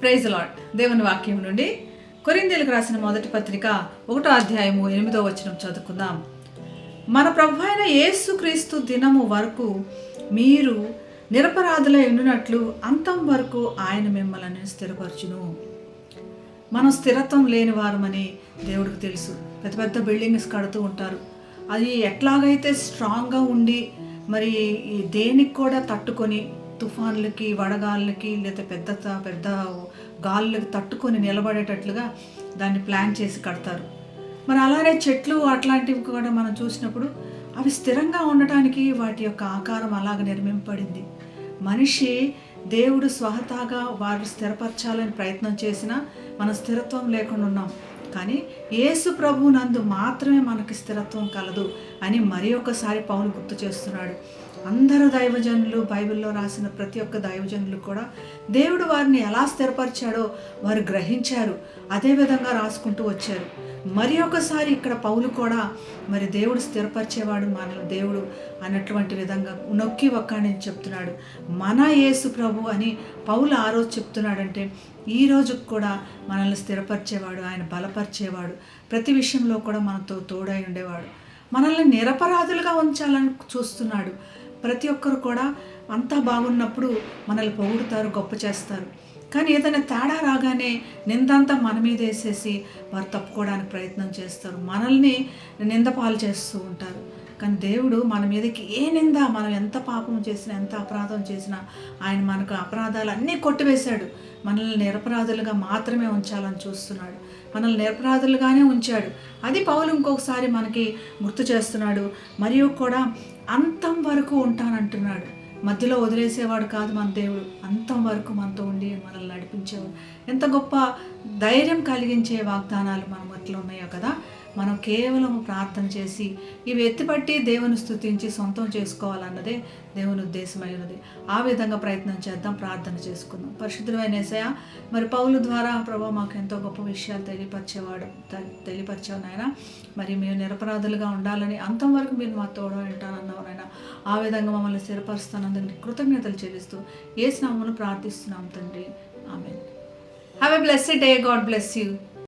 Praise lord దేవుని వాక్యం నుండి కొరిందేలకు రాసిన మొదటి పత్రిక ఒకటో అధ్యాయము ఎనిమిదో వచనం చదువుకుందాం. మన ప్రభు అయిన యేసుక్రీస్తు దినము వరకు మీరు నిరపరాధులై ఉండినట్లు అంతం వరకు ఆయన మిమ్మల్ని స్థిరపరచును. మనం స్థిరత్వం లేని వారమని దేవుడికి తెలుసు. పెద్ద పెద్ద బిల్డింగ్స్ కడుతూ ఉంటారు. అది ఎట్లాగైతే స్ట్రాంగ్గా ఉండి మరి ఈ దేనికి కూడా తట్టుకొని తుఫాన్లకి వడగాళ్ళకి లేదా పెద్ద పెద్ద గాలులకి తట్టుకొని నిలబడేటట్లుగా దాన్ని ప్లాన్ చేసి కడతారు. మరి అలానే చెట్లు అట్లాంటివి కూడా మనం చూసినప్పుడు అవి స్థిరంగా ఉండటానికి వాటి యొక్క ఆకారం అలాగ నిర్మింపబడింది. మనిషి దేవుడు స్వహతాగా వారు స్థిరపరచాలని ప్రయత్నం చేసినా మన స్థిరత్వం లేకుండా ఉన్నాం. కానీ యేసు ప్రభు నందు మాత్రమే మనకి స్థిరత్వం కలదు అని మరి ఒకసారి పౌలు గుర్తు చేస్తున్నాడు. అందరు దైవజనులు బైబిల్లో రాసిన ప్రతి ఒక్క దైవజనులు కూడా దేవుడు వారిని ఎలా స్థిరపరిచాడో వారు గ్రహించారు. అదే విధంగా రాసుకుంటూ వచ్చారు. మరి ఒకసారి ఇక్కడ పౌలు కూడా మరి దేవుడు స్థిరపరిచేవాడు మన దేవుడు అన్నటువంటి విధంగా నొక్కి ఒక్కని చెప్తున్నాడు. మన యేసు ప్రభు అని పౌలు ఆ రోజు చెప్తున్నాడంటే ఈ రోజుకు కూడా మనల్ని స్థిరపరిచేవాడు ఆయన బలపరిచేవాడు ప్రతి విషయంలో కూడా మనతో తోడై ఉండేవాడు. మనల్ని నిరపరాధులుగా ఉంచాలని చూస్తున్నాడు. ప్రతి ఒక్కరు కూడా అంతా బాగున్నప్పుడు మనల్ని పొగుడుతారు గొప్ప చేస్తారు. కానీ ఏదైనా తేడా రాగానే నిందంతా మన మీద వేసేసి వారు తప్పుకోవడానికి ప్రయత్నం చేస్తారు. మనల్ని నిందపాలు చేస్తూ ఉంటారు. కానీ దేవుడు మన మీదకి ఏ నింద మనం ఎంత పాపం చేసినా ఎంత అపరాధం చేసినా ఆయన మనకు అపరాధాలు అన్నీ కొట్టివేశాడు. మనల్ని నిరపరాధులుగా మాత్రమే ఉంచాలని చూస్తున్నాడు. మనల్ని నిరపరాధులుగానే ఉంచాడు. అది పౌలు ఇంకొకసారి మనకి గుర్తు చేస్తున్నాడు. మరియు కూడా అంతం వరకు ఉంటానంటున్నాడు. మధ్యలో వదిలేసేవాడు కాదు మన దేవుడు. అంతం వరకు మనతో ఉండి మనల్ని నడిపించేవాడు. ఎంత గొప్ప ధైర్యం కలిగించే వాగ్దానాలు మన మధ్యలో ఉన్నాయో కదా. మనం కేవలం ప్రార్థన చేసి ఇవి ఎత్తిపట్టి దేవుని స్థుతించి సొంతం చేసుకోవాలన్నదే దేవుని ఉద్దేశమైనది ఆ విధంగా ప్రయత్నం చేద్దాం ప్రార్థన చేసుకుందాం. పరిశుద్ధమైన ఏసయ మరి పౌలు ద్వారా ప్రభా మాకు ఎంతో గొప్ప విషయాలు తెలియపరిచేవాడు తె- తెలియపరిచావు నాయన. మరి మేము నిరపరాధులుగా ఉండాలని అంతం వరకు మీరు మా తోడు వింటానన్నావు నాయన ఆ విధంగా మమ్మల్ని స్థిరపరుస్తానందుకు కృతజ్ఞతలు చెల్లిస్తూ ఏ స్నామను ప్రార్థిస్తున్నాం తండ్రి. ఆమె have a blessed day God bless you